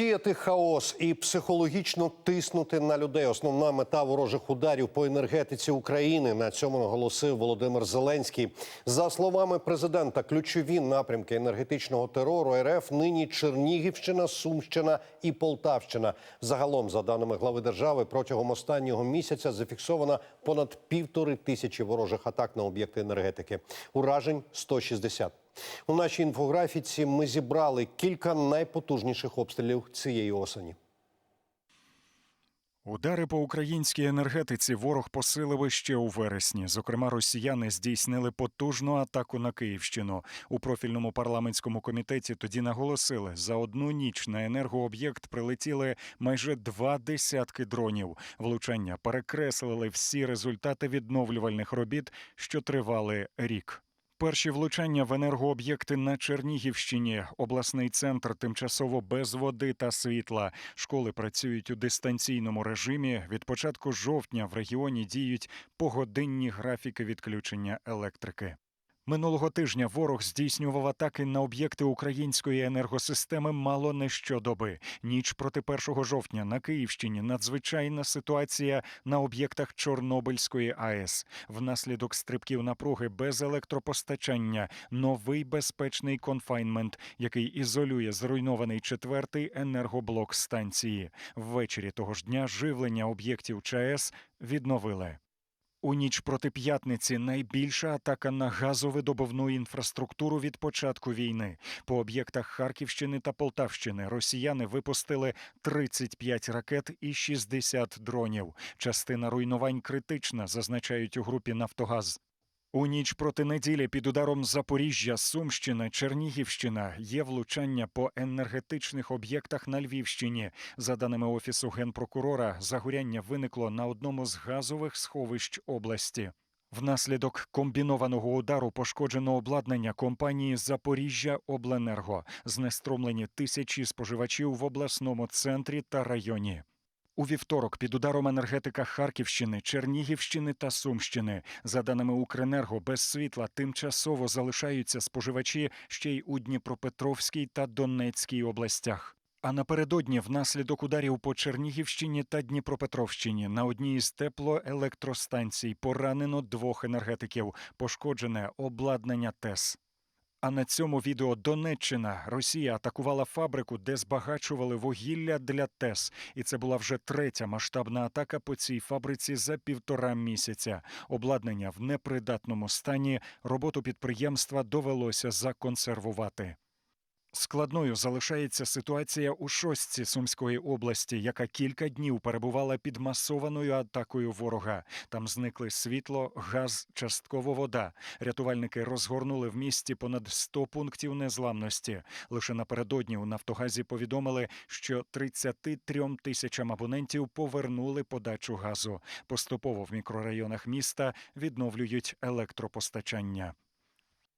Сіяти хаос і психологічно тиснути на людей. Основна мета ворожих ударів по енергетиці України. На цьому наголосив Володимир Зеленський. За словами президента, ключові напрямки енергетичного терору РФ нині Чернігівщина, Сумщина і Полтавщина. Загалом, за даними глави держави, протягом останнього місяця зафіксовано понад півтори тисячі ворожих атак на об'єкти енергетики. Уражень 160. У нашій інфографіці ми зібрали кілька найпотужніших обстрілів цієї осені. Удари по українській енергетиці ворог посилив іще у вересні. Зокрема, росіяни здійснили потужну атаку на Київщину. У профільному парламентському комітеті тоді наголосили, за одну ніч на енергооб'єкт прилетіли майже два десятки дронів. Влучання перекреслили всі результати відновлювальних робіт, що тривали рік. Перші влучання в енергооб'єкти на Чернігівщині, обласний центр тимчасово без води та світла. Школи працюють у дистанційному режимі. Від початку жовтня в регіоні діють погодинні графіки відключення електрики. Минулого тижня ворог здійснював атаки на об'єкти української енергосистеми мало не щодоби. Ніч проти 1 жовтня на Київщині надзвичайна ситуація на об'єктах Чорнобильської АЕС. Внаслідок стрибків напруги без електропостачання, новий безпечний конфайнмент, який ізолює зруйнований четвертий енергоблок станції. Ввечері того ж дня живлення об'єктів ЧАЕС відновили. У ніч проти п'ятниці найбільша атака на газовидобувну інфраструктуру від початку війни. По об'єктах Харківщини та Полтавщини росіяни випустили 35 ракет і 60 дронів. Частина руйнувань критична, зазначають у групі Нафтогаз. У ніч проти неділі під ударом Запоріжжя, Сумщина, Чернігівщина є влучання по енергетичних об'єктах на Львівщині. За даними офісу генпрокурора, загоряння виникло на одному з газових сховищ області. Внаслідок комбінованого удару пошкоджено обладнання компанії Запоріжжя Обленерго, знеструмлені тисячі споживачів в обласному центрі та районі. У вівторок під ударом енергетика Харківщини, Чернігівщини та Сумщини, за даними Укренерго, без світла тимчасово залишаються споживачі ще й у Дніпропетровській та Донецькій областях. А напередодні, внаслідок ударів по Чернігівщині та Дніпропетровщині, на одній із теплоелектростанцій поранено двох енергетиків, пошкоджене обладнання ТЕС. А на цьому відео Донеччина Росія атакувала фабрику, де збагачували вугілля для ТЕС. І це була вже третя масштабна атака по цій фабриці за півтора місяця. Обладнання в непридатному стані. Роботу підприємства довелося законсервувати. Складною залишається ситуація у шостці Сумської області, яка кілька днів перебувала під масованою атакою ворога. Там зникли світло, газ, частково вода. Рятувальники розгорнули в місті понад 100 пунктів незламності. Лише напередодні у Нафтогазі повідомили, що 33 тисячам абонентів повернули подачу газу. Поступово в мікрорайонах міста відновлюють електропостачання.